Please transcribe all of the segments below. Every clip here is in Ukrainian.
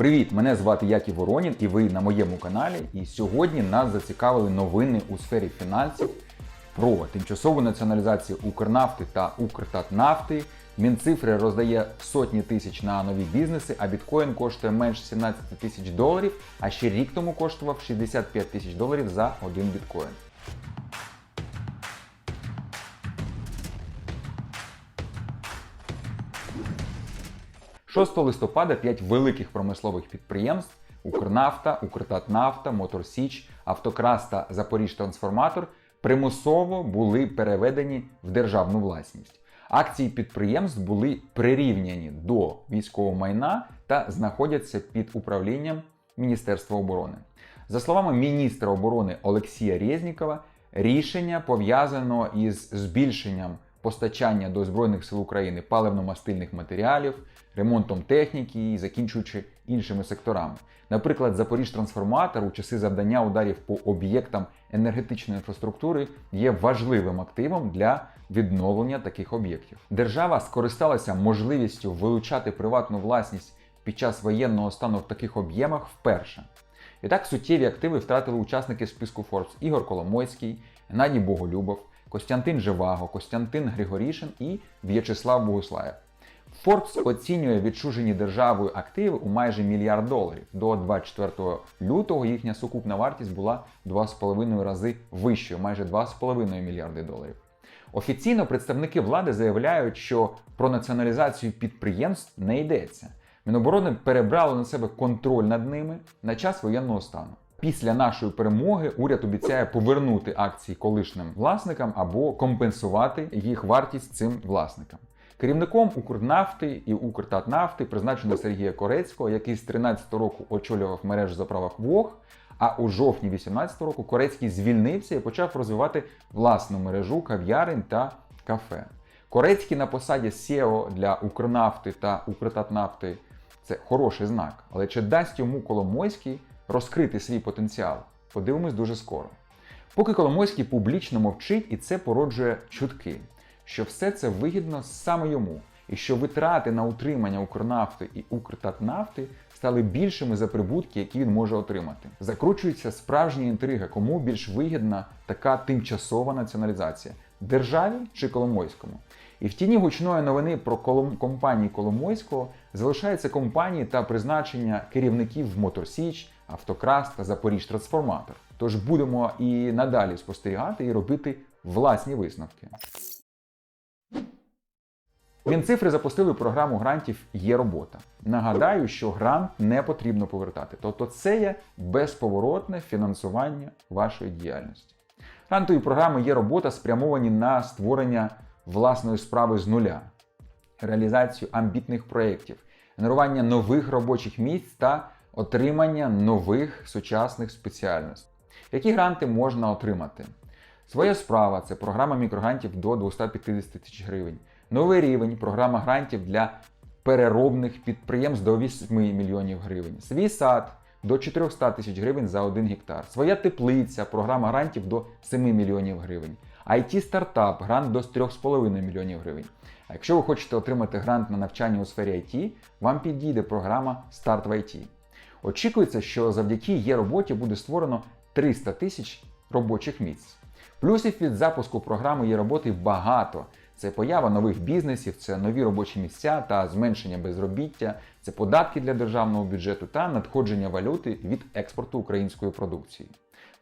Привіт! Мене звати Яків Воронін і ви на моєму каналі. І сьогодні нас зацікавили новини у сфері фінансів про тимчасову націоналізацію Укрнафти та Укртатнафти. Мінцифри роздає сотні тисяч на нові бізнеси, а біткоін коштує менше 17 тисяч доларів, а ще рік тому коштував 65 тисяч доларів за один біткоін. – 6 листопада 5 великих промислових підприємств Укрнафта, Укртатнафта, Моторсіч, Автокрас та Запоріжтрансформатор примусово були переведені в державну власність. Акції підприємств були прирівняні до військового майна та знаходяться під управлінням Міністерства оборони. За словами міністра оборони Олексія Резнікова, рішення пов'язано із збільшенням постачання до Збройних сил України паливно-мастильних матеріалів, ремонтом техніки і закінчуючи іншими секторами. Наприклад, Запоріжтрансформатор у часи завдання ударів по об'єктам енергетичної інфраструктури є важливим активом для відновлення таких об'єктів. Держава скористалася можливістю вилучати приватну власність під час воєнного стану в таких об'ємах вперше. І так суттєві активи втратили учасники списку Forbes Ігор Коломойський, Геннадій Боголюбов, Костянтин Живаго, Костянтин Григорішин і В'ячеслав Богуслаєв. Forbes оцінює відчужені державою активи у майже мільярд доларів. До 24 лютого їхня сукупна вартість була 2,5 рази вищою, майже 2,5 мільярди доларів. Офіційно представники влади заявляють, що про націоналізацію підприємств не йдеться. Міноборони перебрало на себе контроль над ними на час воєнного стану. Після нашої перемоги уряд обіцяє повернути акції колишнім власникам або компенсувати їх вартість цим власникам. Керівником Укрнафти і Укртатнафти призначено Сергія Корецького, який з 13 року очолював мережу заправок ВОГ. А у жовтні 2018 року Корецький звільнився і почав розвивати власну мережу кав'ярень та кафе. Корецький на посаді SEO для Укрнафти та Укртатнафти це хороший знак. Але чи дасть йому Коломойський розкрити свій потенціал? Подивимось дуже скоро. Поки Коломойський публічно мовчить, і це породжує чутки, що все це вигідно саме йому, і що витрати на утримання Укрнафти і Укртатнафти стали більшими за прибутки, які він може отримати. Закручується справжня інтрига, кому більш вигідна така тимчасова націоналізація державі чи Коломойському. І в тіні гучної новини про компанії Коломойського залишаються компанії та призначення керівників в Моторсіч, Автокрас та Запоріжтрансформатор. Тож будемо і надалі спостерігати і робити власні висновки. Мінцифри запустили програму грантів Є робота. Нагадаю, що грант не потрібно повертати. Тобто це є безповоротне фінансування вашої діяльності. Грантові програми є робота спрямовані на створення власної справи з нуля, реалізацію амбітних проєктів, генерування нових робочих місць та отримання нових сучасних спеціальностей. Які гранти можна отримати? Своя справа це програма мікрогрантів до 250 тисяч гривень. Новий рівень програма грантів для переробних підприємств до 8 мільйонів гривень. Свій сад до 400 тисяч гривень за 1 гектар. Своя теплиця, програма грантів до 7 мільйонів гривень. It стартап грант до 3,5 мільйонів гривень. А якщо ви хочете отримати грант на навчання у сфері IT, вам підійде програма Старт в IT. Очікується, що завдяки є роботі буде створено 300 тисяч робочих місць. Плюсів від запуску програми є роботи багато. Це поява нових бізнесів, це нові робочі місця та зменшення безробіття, це податки для державного бюджету та надходження валюти від експорту української продукції.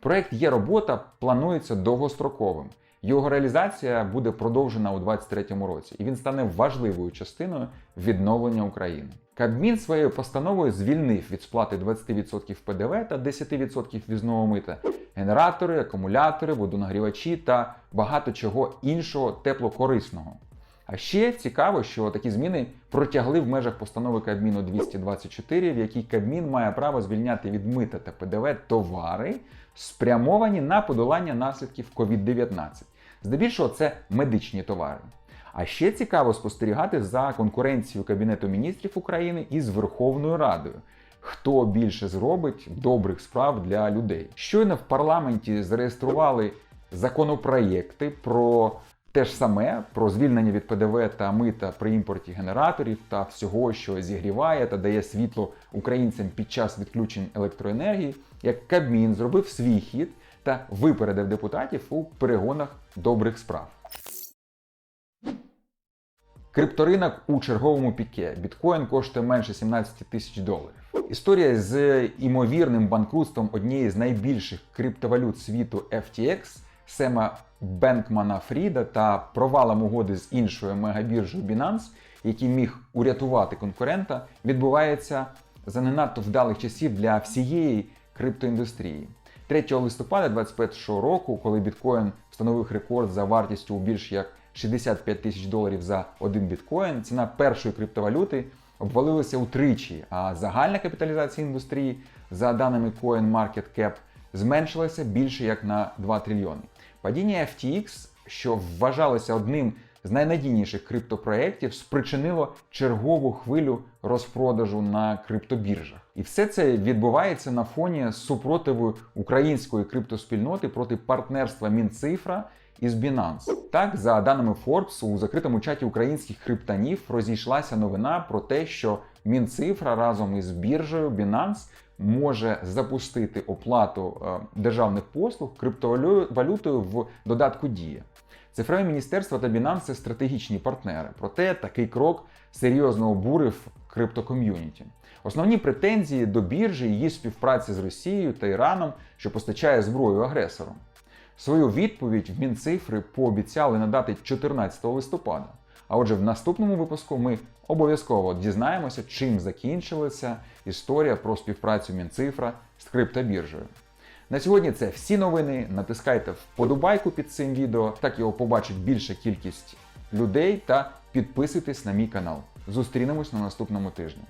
Проект є робота планується довгостроковим. Його реалізація буде продовжена у 2023 році, і він стане важливою частиною відновлення України. Кабмін своєю постановою звільнив від сплати 20% ПДВ та 10% візного мита генератори, акумулятори, водонагрівачі та багато чого іншого теплокорисного. А ще цікаво, що такі зміни протягли в межах постанови Кабміну 224, в якій Кабмін має право звільняти від мита та ПДВ товари, спрямовані на подолання наслідків COVID-19. Здебільшого це медичні товари. А ще цікаво спостерігати за конкуренцією Кабінету міністрів України із Верховною Радою. Хто більше зробить добрих справ для людей? Щойно в парламенті зареєстрували законопроєкти про Те ж саме про звільнення від ПДВ та мита при імпорті генераторів та всього, що зігріває та дає світло українцям під час відключень електроенергії, як Кабмін зробив свій хід та випередив депутатів у перегонах добрих справ. Крипторинок у черговому піке. Біткоін коштує менше 17 тисяч доларів. Історія з імовірним банкрутством однієї з найбільших криптовалют світу FTX Сема Бенкмана Фріда та провалом угоди з іншою мегабіржею Binance, який міг урятувати конкурента, відбувається за не надто вдалих часів для всієї криптоіндустрії. 3 листопада 2021 року, коли біткоін встановив рекорд за вартістю у більш як 65 тисяч доларів за один біткоін, ціна першої криптовалюти обвалилася утричі, а загальна капіталізація індустрії, за даними CoinMarketCap, зменшилася більше як на 2 трильйони. Падіння FTX, що вважалося одним з найнадійніших криптопроєктів, спричинило чергову хвилю розпродажу на криптобіржах. І все це відбувається на фоні супротиву української криптоспільноти проти партнерства Мінцифра із Binance. Так, за даними Forbes, у закритому чаті українських криптанів розійшлася новина про те, що Мінцифра разом із біржею Binance може запустити оплату е, державних послуг криптовалютою в додатку Дія. Цифрове міністерство та Binance – стратегічні партнери. Проте такий крок серйозно обурив криптоком'юніті. Основні претензії до біржі її співпраці з Росією та Іраном, що постачає зброю агресору. Свою відповідь в Мінцифри пообіцяли надати 14 листопада. А отже, в наступному випуску ми обов'язково дізнаємося, чим закінчилася історія про співпрацю Мінцифра з криптобіржею. На сьогодні це всі новини. Натискайте вподобайку під цим відео, так його побачить більша кількість людей та підписуйтесь на мій канал. Зустрінемось на наступному тижні.